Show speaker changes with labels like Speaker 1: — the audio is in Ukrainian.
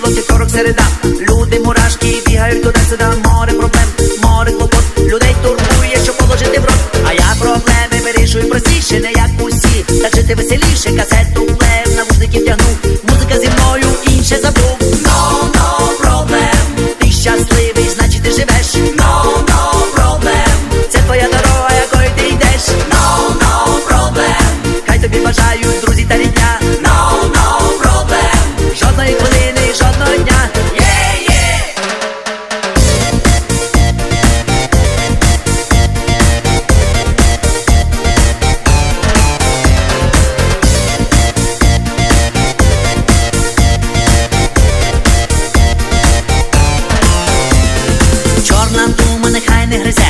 Speaker 1: понеділок, вівторок, середа. Люди мурашки бігають туди-сюди, море проблем, море клопот. Людей турбує, що положити в рот. А я проблеми вирішую простіше, не як усі. Та жити веселіше, касету de rezar.